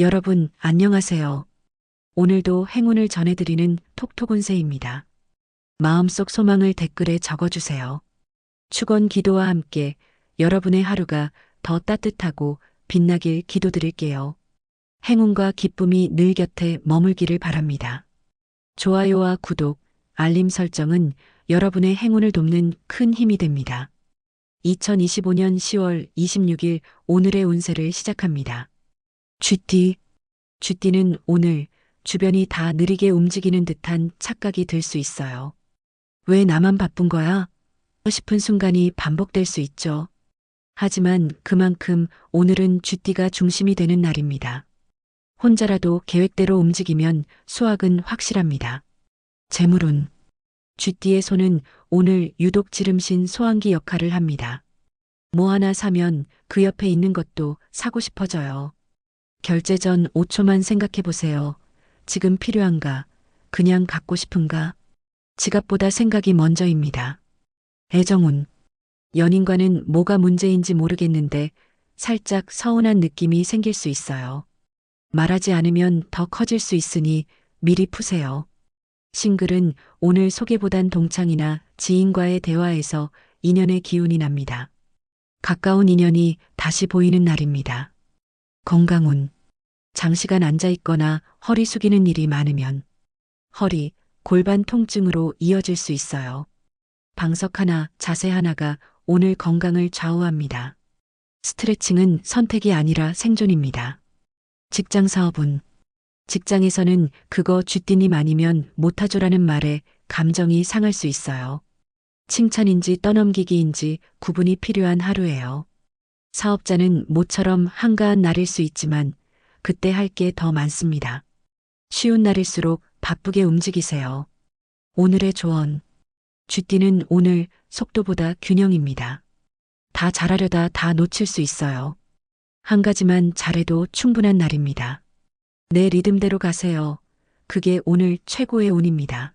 여러분, 안녕하세요. 오늘도 행운을 전해드리는 톡톡운세입니다. 마음속 소망을 댓글에 적어주세요. 축원 기도와 함께 여러분의 하루가 더 따뜻하고 빛나길 기도드릴게요. 행운과 기쁨이 늘 곁에 머물기를 바랍니다. 좋아요와 구독, 알림 설정은 여러분의 행운을 돕는 큰 힘이 됩니다. 2025년 10월 26일 오늘의 운세를 시작합니다. 쥐띠. 쥐띠는 오늘 주변이 다 느리게 움직이는 듯한 착각이 들 수 있어요. 왜 나만 바쁜 거야? 싶은 순간이 반복될 수 있죠. 하지만 그만큼 오늘은 쥐띠가 중심이 되는 날입니다. 혼자라도 계획대로 움직이면 수확은 확실합니다. 재물운. 쥐띠의 손은 오늘 유독 지름신 소환기 역할을 합니다. 뭐 하나 사면 그 옆에 있는 것도 사고 싶어져요. 결제 전 5초만 생각해 보세요. 지금 필요한가? 그냥 갖고 싶은가? 지갑보다 생각이 먼저입니다. 애정운. 연인과는 뭐가 문제인지 모르겠는데 살짝 서운한 느낌이 생길 수 있어요. 말하지 않으면 더 커질 수 있으니 미리 푸세요. 싱글은 오늘 소개보단 동창이나 지인과의 대화에서 인연의 기운이 납니다. 가까운 인연이 다시 보이는 날입니다. 건강운. 장시간 앉아 있거나 허리 숙이는 일이 많으면 허리, 골반 통증으로 이어질 수 있어요. 방석 하나, 자세 하나가 오늘 건강을 좌우합니다. 스트레칭은 선택이 아니라 생존입니다. 직장 사업은 직장에서는 그거 쥐띠님 아니면 못하죠라는 말에 감정이 상할 수 있어요. 칭찬인지 떠넘기기인지 구분이 필요한 하루예요. 사업자는 모처럼 한가한 날일 수 있지만 그때 할 게 더 많습니다. 쉬운 날일수록 바쁘게 움직이세요. 오늘의 조언. 쥐띠는 오늘 속도보다 균형입니다. 다 잘하려다 다 놓칠 수 있어요. 한 가지만 잘해도 충분한 날입니다. 내 리듬대로 가세요. 그게 오늘 최고의 운입니다.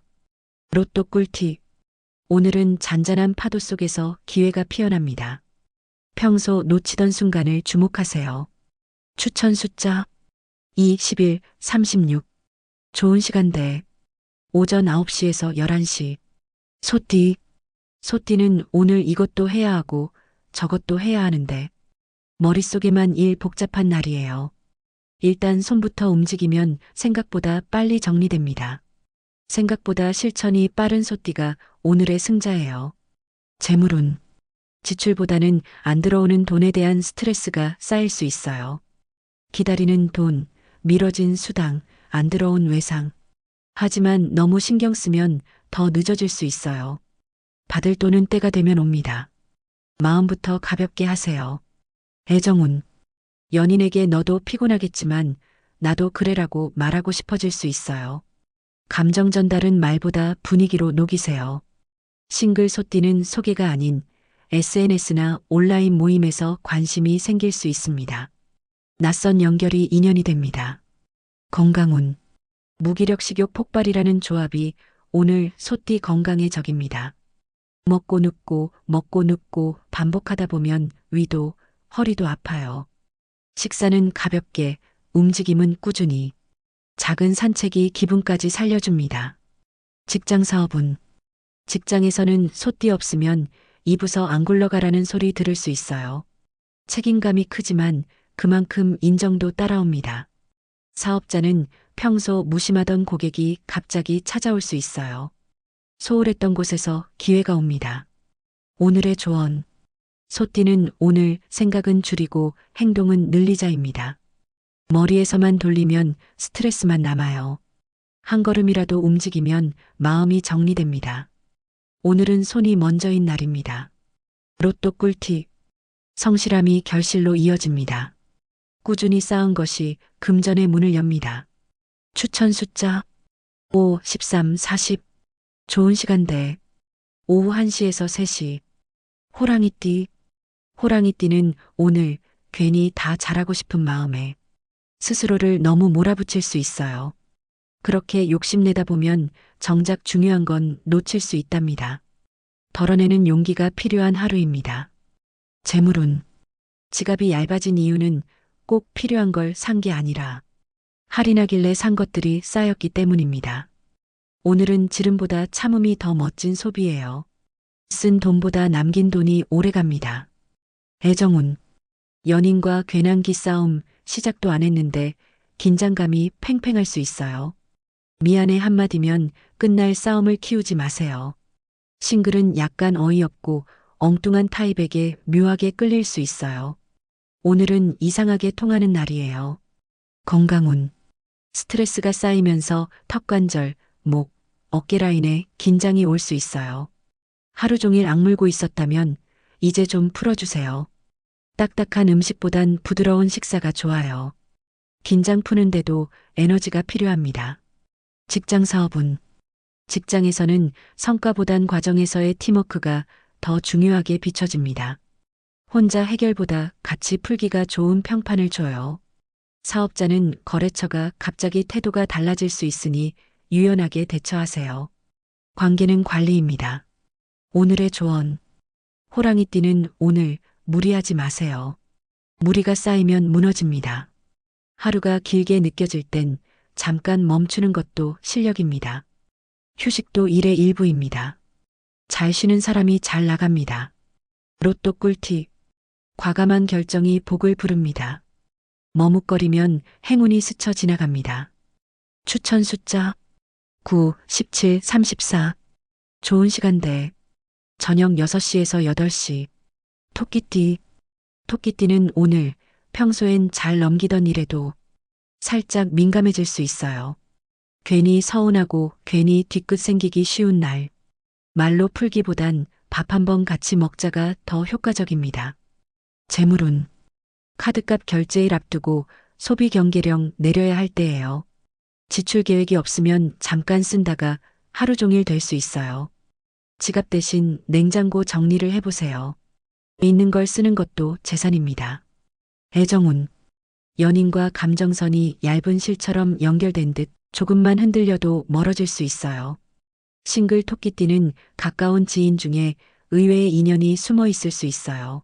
로또 꿀팁. 오늘은 잔잔한 파도 속에서 기회가 피어납니다. 평소 놓치던 순간을 주목하세요. 추천 숫자 2, 11, 36. 좋은 시간대. 오전 9시에서 11시. 소띠. 소띠는 오늘 이것도 해야 하고 저것도 해야 하는데 머릿속에만 일 복잡한 날이에요. 일단 손부터 움직이면 생각보다 빨리 정리됩니다. 생각보다 실천이 빠른 소띠가 오늘의 승자예요. 재물운. 지출보다는 안 들어오는 돈에 대한 스트레스가 쌓일 수 있어요. 기다리는 돈, 미뤄진 수당, 안 들어온 외상. 하지만 너무 신경 쓰면 더 늦어질 수 있어요. 받을 돈은 때가 되면 옵니다. 마음부터 가볍게 하세요. 애정운. 연인에게 너도 피곤하겠지만 나도 그래라고 말하고 싶어질 수 있어요. 감정 전달은 말보다 분위기로 녹이세요. 싱글 소띠는 소개가 아닌 SNS나 온라인 모임에서 관심이 생길 수 있습니다. 낯선 연결이 인연이 됩니다. 건강운. 무기력 식욕 폭발이라는 조합이 오늘 소띠 건강의 적입니다. 먹고 눕고 먹고 눕고 반복하다 보면 위도, 허리도 아파요. 식사는 가볍게, 움직임은 꾸준히. 작은 산책이 기분까지 살려줍니다. 직장 사업은 직장에서는 소띠 없으면 이 부서 안 굴러가라는 소리 들을 수 있어요. 책임감이 크지만 그만큼 인정도 따라옵니다. 사업자는 평소 무심하던 고객이 갑자기 찾아올 수 있어요. 소홀했던 곳에서 기회가 옵니다. 오늘의 조언. 소띠는 오늘 생각은 줄이고 행동은 늘리자입니다. 머리에서만 돌리면 스트레스만 남아요. 한 걸음이라도 움직이면 마음이 정리됩니다. 오늘은 손이 먼저인 날입니다. 로또 꿀팁. 성실함이 결실로 이어집니다. 꾸준히 쌓은 것이 금전의 문을 엽니다. 추천 숫자 5, 13, 40. 좋은 시간대. 오후 1시에서 3시. 호랑이띠. 호랑이띠는 오늘 괜히 다 잘하고 싶은 마음에 스스로를 너무 몰아붙일 수 있어요. 그렇게 욕심내다 보면 정작 중요한 건 놓칠 수 있답니다. 덜어내는 용기가 필요한 하루입니다. 재물운. 지갑이 얇아진 이유는 꼭 필요한 걸 산 게 아니라 할인하길래 산 것들이 쌓였기 때문입니다. 오늘은 지름보다 참음이 더 멋진 소비예요. 쓴 돈보다 남긴 돈이 오래 갑니다. 애정운. 연인과 괜한 기 싸움 시작도 안 했는데 긴장감이 팽팽할 수 있어요. 미안해 한마디면 끝날 싸움을 키우지 마세요. 싱글은 약간 어이없고 엉뚱한 타입에게 묘하게 끌릴 수 있어요. 오늘은 이상하게 통하는 날이에요. 건강운. 스트레스가 쌓이면서 턱관절, 목, 어깨 라인에 긴장이 올 수 있어요. 하루 종일 악물고 있었다면 이제 좀 풀어주세요. 딱딱한 음식보단 부드러운 식사가 좋아요. 긴장 푸는데도 에너지가 필요합니다. 직장 사업은 직장에서는 성과보단 과정에서의 팀워크가 더 중요하게 비춰집니다. 혼자 해결보다 같이 풀기가 좋은 평판을 줘요. 사업자는 거래처가 갑자기 태도가 달라질 수 있으니 유연하게 대처하세요. 관계는 관리입니다. 오늘의 조언. 호랑이 띠는 오늘 무리하지 마세요. 무리가 쌓이면 무너집니다. 하루가 길게 느껴질 땐 잠깐 멈추는 것도 실력입니다. 휴식도 일의 일부입니다. 잘 쉬는 사람이 잘 나갑니다. 로또 꿀팁. 과감한 결정이 복을 부릅니다. 머뭇거리면 행운이 스쳐 지나갑니다. 추천 숫자 9, 17, 34. 좋은 시간대. 저녁 6시에서 8시. 토끼띠. 토끼띠는 오늘 평소엔 잘 넘기던 일에도 살짝 민감해질 수 있어요. 괜히 서운하고 괜히 뒤끝 생기기 쉬운 날. 말로 풀기보단 밥 한 번 같이 먹자가 더 효과적입니다. 재물운. 카드값 결제일 앞두고 소비 경계령 내려야 할 때예요. 지출 계획이 없으면 잠깐 쓴다가 하루 종일 될 수 있어요. 지갑 대신 냉장고 정리를 해보세요. 있는 걸 쓰는 것도 재산입니다. 애정운. 연인과 감정선이 얇은 실처럼 연결된 듯 조금만 흔들려도 멀어질 수 있어요. 싱글 토끼띠는 가까운 지인 중에 의외의 인연이 숨어 있을 수 있어요.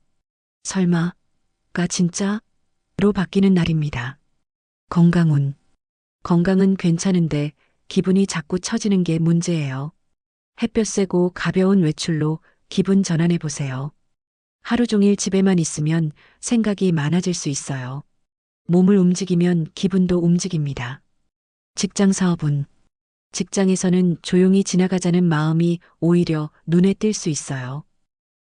설마, 가 진짜? 로 바뀌는 날입니다. 건강운. 건강은 괜찮은데 기분이 자꾸 처지는 게 문제예요. 햇볕 쐬고 가벼운 외출로 기분 전환해 보세요. 하루 종일 집에만 있으면 생각이 많아질 수 있어요. 몸을 움직이면 기분도 움직입니다. 직장 사업은 직장에서는 조용히 지나가자는 마음이 오히려 눈에 띌 수 있어요.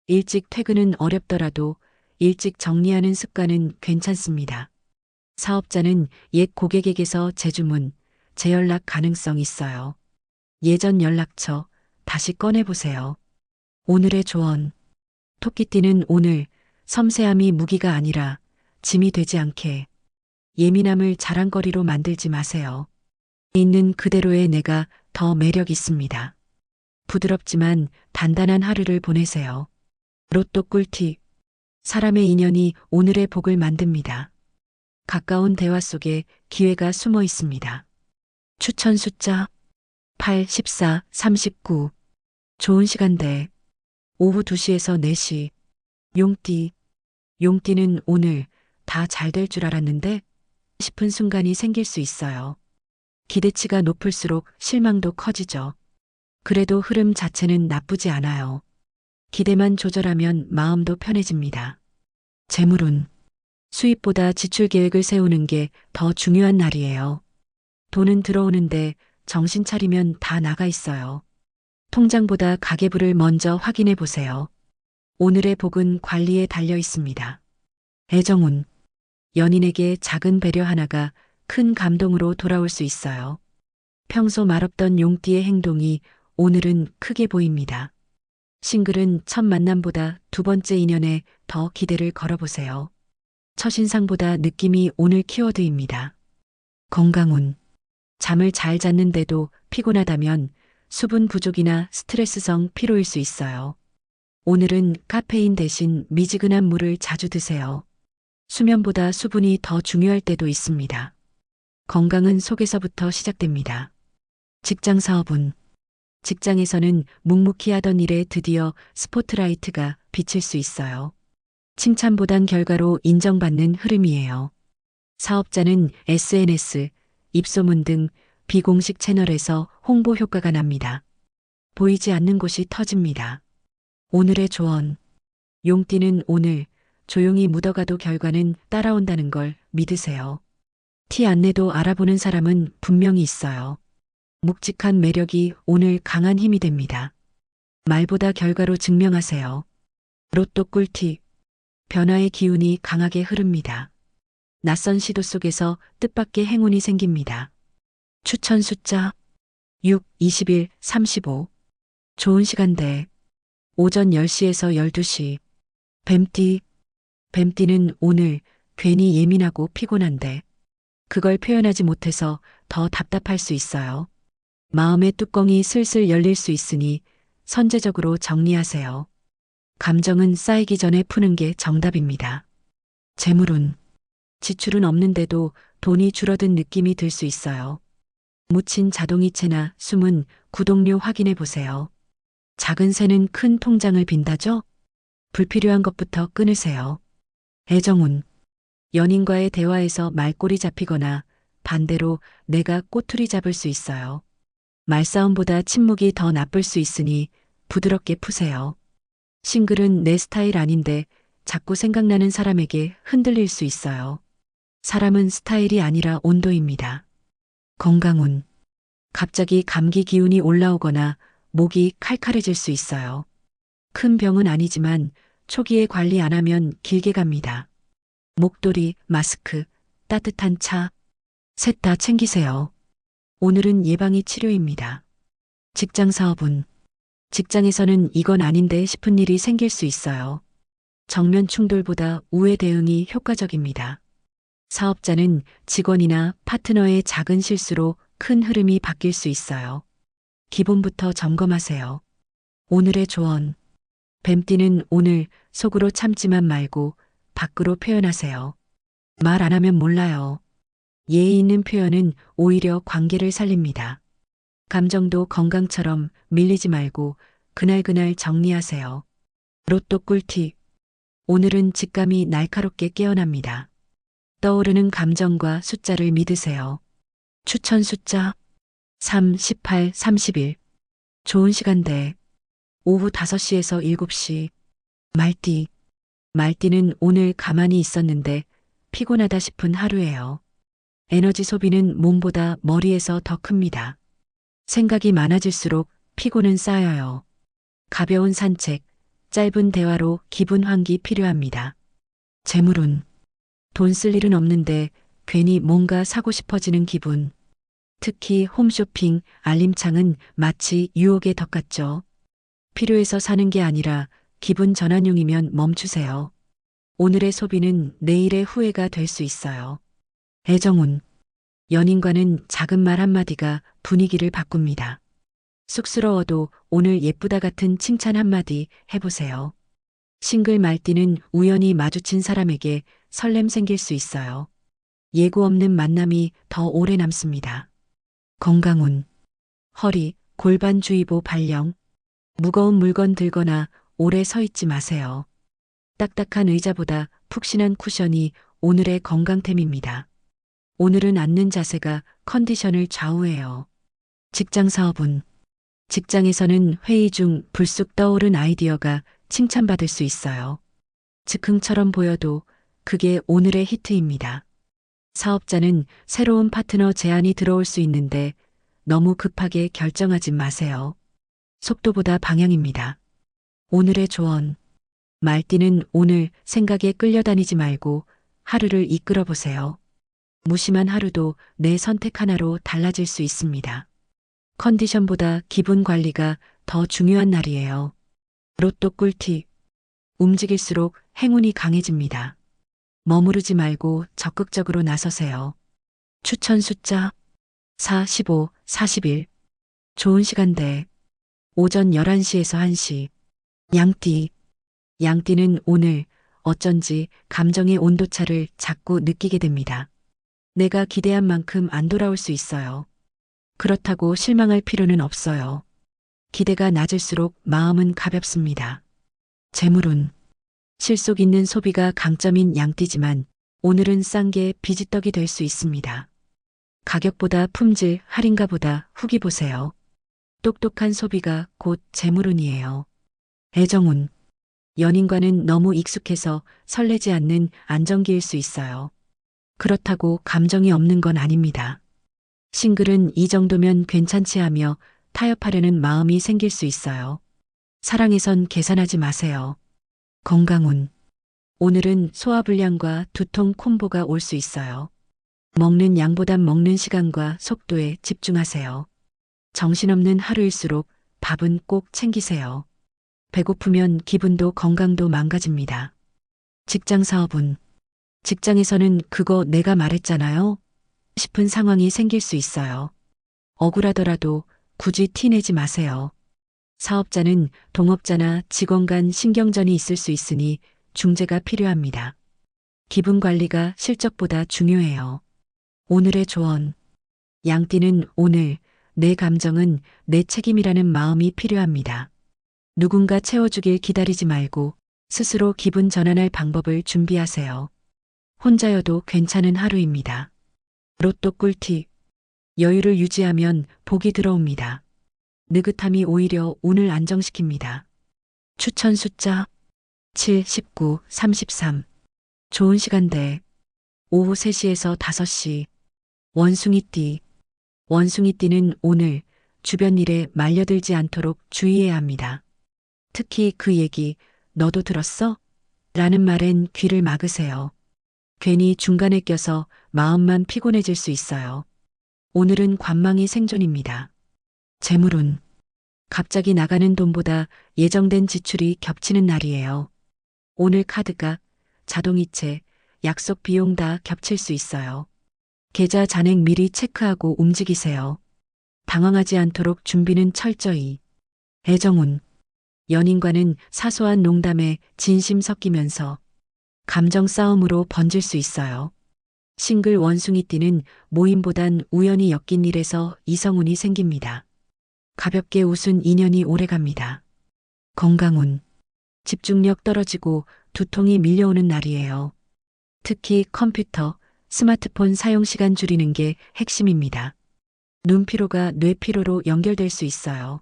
일찍 퇴근은 어렵더라도 일찍 정리하는 습관은 괜찮습니다. 사업자는 옛 고객에게서 재주문, 재연락 가능성 있어요. 예전 연락처 다시 꺼내보세요. 오늘의 조언. 토끼띠는 오늘 섬세함이 무기가 아니라 짐이 되지 않게 예민함을 자랑거리로 만들지 마세요. 있는 그대로의 내가 더 매력 있습니다. 부드럽지만 단단한 하루를 보내세요. 로또 꿀팁. 사람의 인연이 오늘의 복을 만듭니다. 가까운 대화 속에 기회가 숨어 있습니다. 추천 숫자 8, 14, 39. 좋은 시간대. 오후 2시에서 4시. 용띠. 용띠는 오늘 다 잘 될 줄 알았는데 싶은 순간이 생길 수 있어요. 기대치가 높을수록 실망도 커지죠. 그래도 흐름 자체는 나쁘지 않아요. 기대만 조절하면 마음도 편해집니다. 재물운. 수입보다 지출 계획을 세우는 게 더 중요한 날이에요. 돈은 들어오는데 정신 차리면 다 나가 있어요. 통장보다 가계부를 먼저 확인해 보세요. 오늘의 복은 관리에 달려 있습니다. 애정운. 연인에게 작은 배려 하나가 큰 감동으로 돌아올 수 있어요. 평소 말없던 용띠의 행동이 오늘은 크게 보입니다. 싱글은 첫 만남보다 두 번째 인연에 더 기대를 걸어보세요. 첫인상보다 느낌이 오늘 키워드입니다. 건강운. 잠을 잘 잤는데도 피곤하다면 수분 부족이나 스트레스성 피로일 수 있어요. 오늘은 카페인 대신 미지근한 물을 자주 드세요. 수면보다 수분이 더 중요할 때도 있습니다. 건강은 속에서부터 시작됩니다. 직장 사업은 직장에서는 묵묵히 하던 일에 드디어 스포트라이트가 비칠 수 있어요. 칭찬보단 결과로 인정받는 흐름이에요. 사업자는 SNS, 입소문 등 비공식 채널에서 홍보 효과가 납니다. 보이지 않는 곳이 터집니다. 오늘의 조언. 용띠는 오늘 조용히 묻어가도 결과는 따라온다는 걸 믿으세요. 티 안 내도 알아보는 사람은 분명히 있어요. 묵직한 매력이 오늘 강한 힘이 됩니다. 말보다 결과로 증명하세요. 로또 꿀팁. 변화의 기운이 강하게 흐릅니다. 낯선 시도 속에서 뜻밖의 행운이 생깁니다. 추천 숫자 6, 21, 35. 좋은 시간대. 오전 10시에서 12시. 뱀띠. 뱀띠는 오늘 괜히 예민하고 피곤한데 그걸 표현하지 못해서 더 답답할 수 있어요. 마음의 뚜껑이 슬슬 열릴 수 있으니 선제적으로 정리하세요. 감정은 쌓이기 전에 푸는 게 정답입니다. 재물운. 지출은 없는데도 돈이 줄어든 느낌이 들 수 있어요. 묻힌 자동이체나 숨은 구독료 확인해 보세요. 작은 새는 큰 통장을 빈다죠? 불필요한 것부터 끊으세요. 애정운. 연인과의 대화에서 말꼬리 잡히거나 반대로 내가 꼬투리 잡을 수 있어요. 말싸움보다 침묵이 더 나쁠 수 있으니 부드럽게 푸세요. 싱글은 내 스타일 아닌데 자꾸 생각나는 사람에게 흔들릴 수 있어요. 사람은 스타일이 아니라 온도입니다. 건강운. 갑자기 감기 기운이 올라오거나 목이 칼칼해질 수 있어요. 큰 병은 아니지만 초기에 관리 안 하면 길게 갑니다. 목도리, 마스크, 따뜻한 차, 셋 다 챙기세요. 오늘은 예방이 치료입니다. 직장 사업은 직장에서는 이건 아닌데 싶은 일이 생길 수 있어요. 정면 충돌보다 우회 대응이 효과적입니다. 사업자는 직원이나 파트너의 작은 실수로 큰 흐름이 바뀔 수 있어요. 기본부터 점검하세요. 오늘의 조언. 뱀띠는 오늘 속으로 참지만 말고 밖으로 표현하세요. 말 안 하면 몰라요. 예의 있는 표현은 오히려 관계를 살립니다. 감정도 건강처럼 밀리지 말고 그날그날 정리하세요. 로또 꿀팁. 오늘은 직감이 날카롭게 깨어납니다. 떠오르는 감정과 숫자를 믿으세요. 추천 숫자 3, 18, 31. 좋은 시간대. 오후 5시에서 7시. 말띠. 말띠는 오늘 가만히 있었는데 피곤하다 싶은 하루예요. 에너지 소비는 몸보다 머리에서 더 큽니다. 생각이 많아질수록 피곤은 쌓여요. 가벼운 산책, 짧은 대화로 기분 환기 필요합니다. 재물운. 돈 쓸 일은 없는데 괜히 뭔가 사고 싶어지는 기분. 특히 홈쇼핑, 알림창은 마치 유혹의 덕 같죠. 필요해서 사는 게 아니라 기분 전환용이면 멈추세요. 오늘의 소비는 내일의 후회가 될 수 있어요. 애정운. 연인과는 작은 말 한마디가 분위기를 바꿉니다. 쑥스러워도 오늘 예쁘다 같은 칭찬 한마디 해보세요. 싱글 말띠는 우연히 마주친 사람에게 설렘 생길 수 있어요. 예고 없는 만남이 더 오래 남습니다. 건강운. 허리, 골반 주의보 발령. 무거운 물건 들거나 오래 서 있지 마세요. 딱딱한 의자보다 푹신한 쿠션이 오늘의 건강템입니다. 오늘은 앉는 자세가 컨디션을 좌우해요. 직장 사업은 직장에서는 회의 중 불쑥 떠오른 아이디어가 칭찬받을 수 있어요. 즉흥처럼 보여도 그게 오늘의 히트입니다. 사업자는 새로운 파트너 제안이 들어올 수 있는데 너무 급하게 결정하지 마세요. 속도보다 방향입니다. 오늘의 조언. 말띠는 오늘 생각에 끌려다니지 말고 하루를 이끌어 보세요. 무심한 하루도 내 선택 하나로 달라질 수 있습니다. 컨디션보다 기분 관리가 더 중요한 날이에요. 로또 꿀팁. 움직일수록 행운이 강해집니다. 머무르지 말고 적극적으로 나서세요. 추천 숫자 4, 15, 41. 좋은 시간대. 오전 11시에서 1시. 양띠. 양띠는 오늘 어쩐지 감정의 온도차를 자꾸 느끼게 됩니다. 내가 기대한 만큼 안 돌아올 수 있어요. 그렇다고 실망할 필요는 없어요. 기대가 낮을수록 마음은 가볍습니다. 재물운. 실속 있는 소비가 강점인 양띠지만 오늘은 싼 게 비지떡이 될 수 있습니다. 가격보다 품질, 할인가 보다 후기 보세요. 똑똑한 소비가 곧 재물운이에요. 애정운. 연인과는 너무 익숙해서 설레지 않는 안정기일 수 있어요. 그렇다고 감정이 없는 건 아닙니다. 싱글은 이 정도면 괜찮지 하며 타협하려는 마음이 생길 수 있어요. 사랑에선 계산하지 마세요. 건강운. 오늘은 소화불량과 두통 콤보가 올 수 있어요. 먹는 양보단 먹는 시간과 속도에 집중하세요. 정신없는 하루일수록 밥은 꼭 챙기세요. 배고프면 기분도 건강도 망가집니다. 직장 사업은 직장에서는 그거 내가 말했잖아요. 싶은 상황이 생길 수 있어요. 억울하더라도 굳이 티내지 마세요. 사업자는 동업자나 직원 간 신경전이 있을 수 있으니 중재가 필요합니다. 기분 관리가 실적보다 중요해요. 오늘의 조언. 양띠는 오늘 내 감정은 내 책임이라는 마음이 필요합니다. 누군가 채워주길 기다리지 말고 스스로 기분 전환할 방법을 준비하세요. 혼자여도 괜찮은 하루입니다. 로또 꿀팁. 여유를 유지하면 복이 들어옵니다. 느긋함이 오히려 운을 안정시킵니다. 추천 숫자 7, 19, 33. 좋은 시간대. 오후 3시에서 5시. 원숭이띠. 원숭이띠는 오늘 주변 일에 말려들지 않도록 주의해야 합니다. 특히 그 얘기, 너도 들었어? 라는 말엔 귀를 막으세요. 괜히 중간에 껴서 마음만 피곤해질 수 있어요. 오늘은 관망이 생존입니다. 재물운. 갑자기 나가는 돈보다 예정된 지출이 겹치는 날이에요. 오늘 카드가 자동이체, 약속 비용 다 겹칠 수 있어요. 계좌 잔액 미리 체크하고 움직이세요. 당황하지 않도록 준비는 철저히. 애정운. 연인과는 사소한 농담에 진심 섞이면서 감정 싸움으로 번질 수 있어요. 싱글 원숭이 띠는 모임보단 우연히 엮인 일에서 이성운이 생깁니다. 가볍게 웃은 인연이 오래갑니다. 건강운. 집중력 떨어지고 두통이 밀려오는 날이에요. 특히 컴퓨터, 스마트폰 사용 시간 줄이는 게 핵심입니다. 눈 피로가 뇌 피로로 연결될 수 있어요.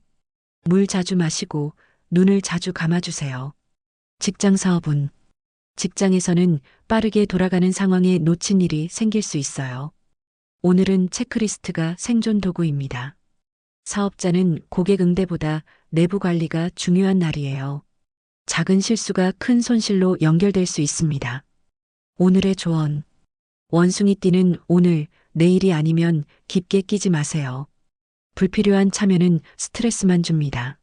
물 자주 마시고 눈을 자주 감아주세요. 직장 사업은 직장에서는 빠르게 돌아가는 상황에 놓친 일이 생길 수 있어요. 오늘은 체크리스트가 생존 도구입니다. 사업자는 고객 응대보다 내부 관리가 중요한 날이에요. 작은 실수가 큰 손실로 연결될 수 있습니다. 오늘의 조언. 원숭이띠는 오늘, 내일이 아니면 깊게 끼지 마세요. 불필요한 참여는 스트레스만 줍니다.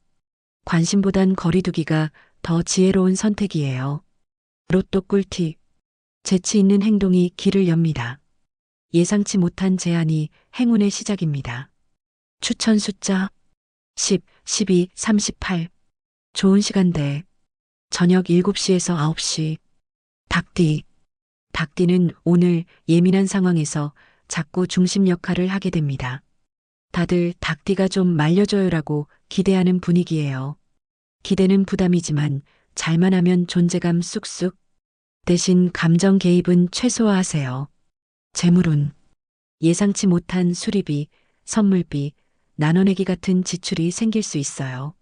관심보단 거리두기가 더 지혜로운 선택이에요. 로또 꿀팁. 재치 있는 행동이 길을 엽니다. 예상치 못한 제안이 행운의 시작입니다. 추천 숫자 10, 12, 38. 좋은 시간대. 저녁 7시에서 9시. 닭띠. 닭띠는 오늘 예민한 상황에서 자꾸 중심 역할을 하게 됩니다. 다들 닭띠가 좀 말려줘요라고 기대하는 분위기예요. 기대는 부담이지만 잘만 하면 존재감 쑥쑥. 대신 감정 개입은 최소화하세요. 재물운. 예상치 못한 수리비, 선물비, 나눠내기 같은 지출이 생길 수 있어요.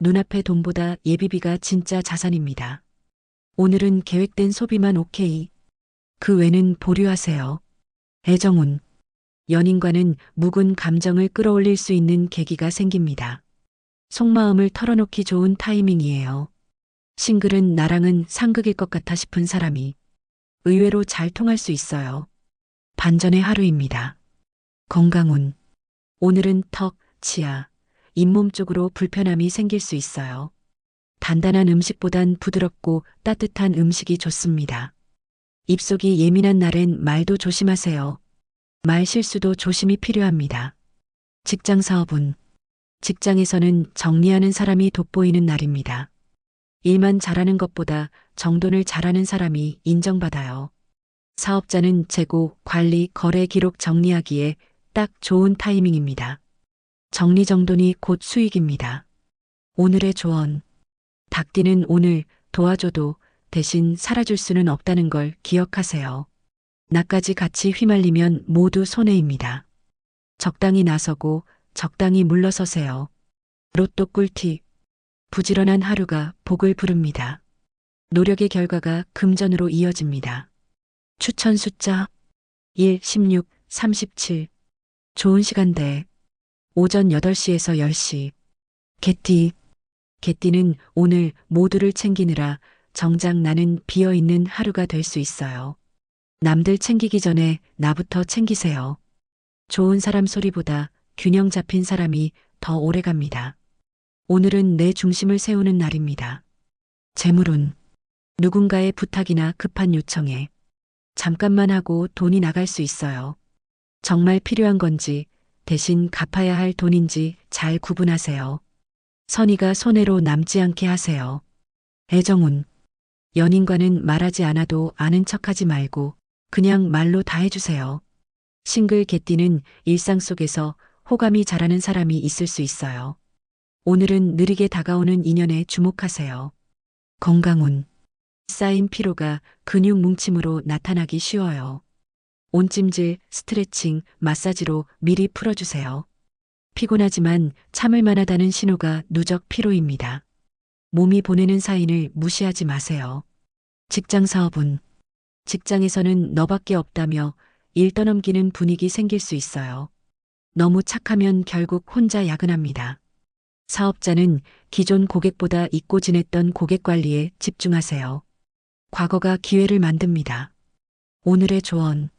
눈앞의 돈보다 예비비가 진짜 자산입니다. 오늘은 계획된 소비만 오케이. 그 외는 보류하세요. 애정운. 연인과는 묵은 감정을 끌어올릴 수 있는 계기가 생깁니다. 속마음을 털어놓기 좋은 타이밍이에요. 싱글은 나랑은 상극일 것 같아 싶은 사람이 의외로 잘 통할 수 있어요. 반전의 하루입니다. 건강운. 오늘은 턱, 치아, 잇몸 쪽으로 불편함이 생길 수 있어요. 단단한 음식보단 부드럽고 따뜻한 음식이 좋습니다. 입속이 예민한 날엔 말도 조심하세요. 말 실수도 조심이 필요합니다. 직장 사업은 직장에서는 정리하는 사람이 돋보이는 날입니다. 일만 잘하는 것보다 정돈을 잘하는 사람이 인정받아요. 사업자는 재고, 관리, 거래 기록 정리하기에 딱 좋은 타이밍입니다. 정리정돈이 곧 수익입니다. 오늘의 조언. 닭띠는 오늘 도와줘도 대신 살아줄 수는 없다는 걸 기억하세요. 나까지 같이 휘말리면 모두 손해입니다. 적당히 나서고 적당히 물러서세요. 로또 꿀팁. 부지런한 하루가 복을 부릅니다. 노력의 결과가 금전으로 이어집니다. 추천 숫자 1, 16, 37. 좋은 시간대. 오전 8시에서 10시. 개띠. 개띠는 오늘 모두를 챙기느라 정작 나는 비어있는 하루가 될 수 있어요. 남들 챙기기 전에 나부터 챙기세요. 좋은 사람 소리보다 균형 잡힌 사람이 더 오래 갑니다. 오늘은 내 중심을 세우는 날입니다. 재물운. 누군가의 부탁이나 급한 요청에 잠깐만 하고 돈이 나갈 수 있어요. 정말 필요한 건지 대신 갚아야 할 돈인지 잘 구분하세요. 선의가 손해로 남지 않게 하세요. 애정운. 연인과는 말하지 않아도 아는 척하지 말고 그냥 말로 다 해주세요. 싱글 개띠는 일상 속에서 호감이 자라는 사람이 있을 수 있어요. 오늘은 느리게 다가오는 인연에 주목하세요. 건강운. 쌓인 피로가 근육 뭉침으로 나타나기 쉬워요. 온찜질, 스트레칭, 마사지로 미리 풀어주세요. 피곤하지만 참을 만하다는 신호가 누적 피로입니다. 몸이 보내는 사인을 무시하지 마세요. 직장 사업은 직장에서는 너밖에 없다며 일 떠넘기는 분위기 생길 수 있어요. 너무 착하면 결국 혼자 야근합니다. 사업자는 기존 고객보다 잊고 지냈던 고객 관리에 집중하세요. 과거가 기회를 만듭니다. 오늘의 조언.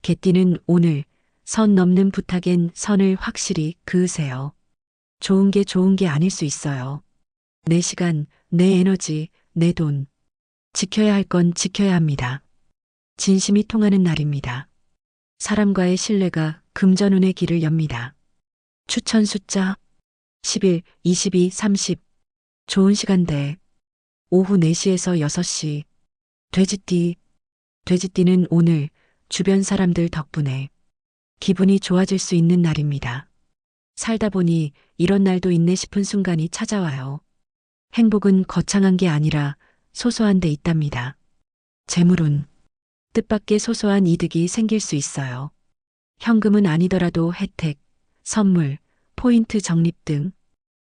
개띠는 오늘 선 넘는 부탁엔 선을 확실히 그으세요. 좋은 게 좋은 게 아닐 수 있어요. 내 시간, 내 에너지, 내 돈. 지켜야 할 건 지켜야 합니다. 진심이 통하는 날입니다. 사람과의 신뢰가 금전운의 길을 엽니다. 추천 숫자 11, 22, 30. 좋은 시간대. 오후 4시에서 6시. 돼지띠. 돼지띠는 오늘 주변 사람들 덕분에 기분이 좋아질 수 있는 날입니다. 살다 보니 이런 날도 있네 싶은 순간이 찾아와요. 행복은 거창한 게 아니라 소소한 데 있답니다. 재물운. 뜻밖의 소소한 이득이 생길 수 있어요. 현금은 아니더라도 혜택, 선물, 포인트 적립 등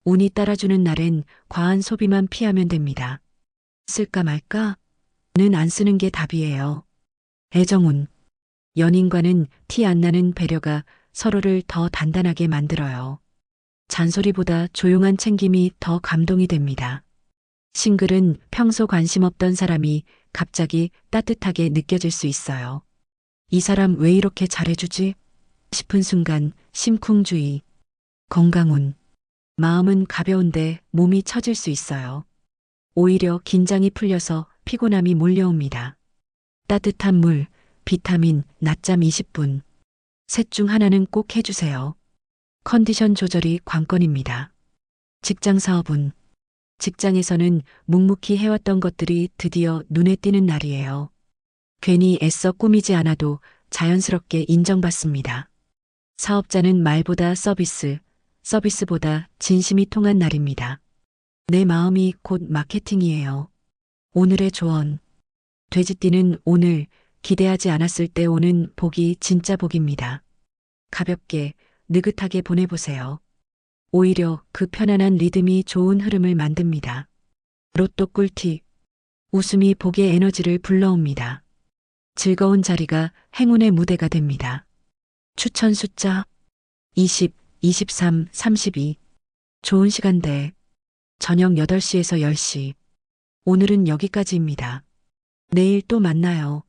운이 따라주는 날엔 과한 소비만 피하면 됩니다. 쓸까 말까? 는안 쓰는 게 답이에요. 애정운. 연인과는 티 안 나는 배려가 서로를 더 단단하게 만들어요. 잔소리보다 조용한 챙김이 더 감동이 됩니다. 싱글은 평소 관심 없던 사람이 갑자기 따뜻하게 느껴질 수 있어요. 이 사람 왜 이렇게 잘해주지? 싶은 순간 심쿵주의. 건강운. 마음은 가벼운데 몸이 처질 수 있어요. 오히려 긴장이 풀려서 피곤함이 몰려옵니다. 따뜻한 물, 비타민, 낮잠 20분. 셋 중 하나는 꼭 해주세요. 컨디션 조절이 관건입니다. 직장 사업은 직장에서는 묵묵히 해왔던 것들이 드디어 눈에 띄는 날이에요. 괜히 애써 꾸미지 않아도 자연스럽게 인정받습니다. 사업자는 말보다 서비스, 서비스보다 진심이 통한 날입니다. 내 마음이 곧 마케팅이에요. 오늘의 조언. 돼지띠는 오늘 기대하지 않았을 때 오는 복이 진짜 복입니다. 가볍게, 느긋하게 보내보세요. 오히려 그 편안한 리듬이 좋은 흐름을 만듭니다. 로또 꿀팁. 웃음이 복의 에너지를 불러옵니다. 즐거운 자리가 행운의 무대가 됩니다. 추천 숫자 20, 23, 32. 좋은 시간대. 저녁 8시에서 10시. 오늘은 여기까지입니다. 내일 또 만나요.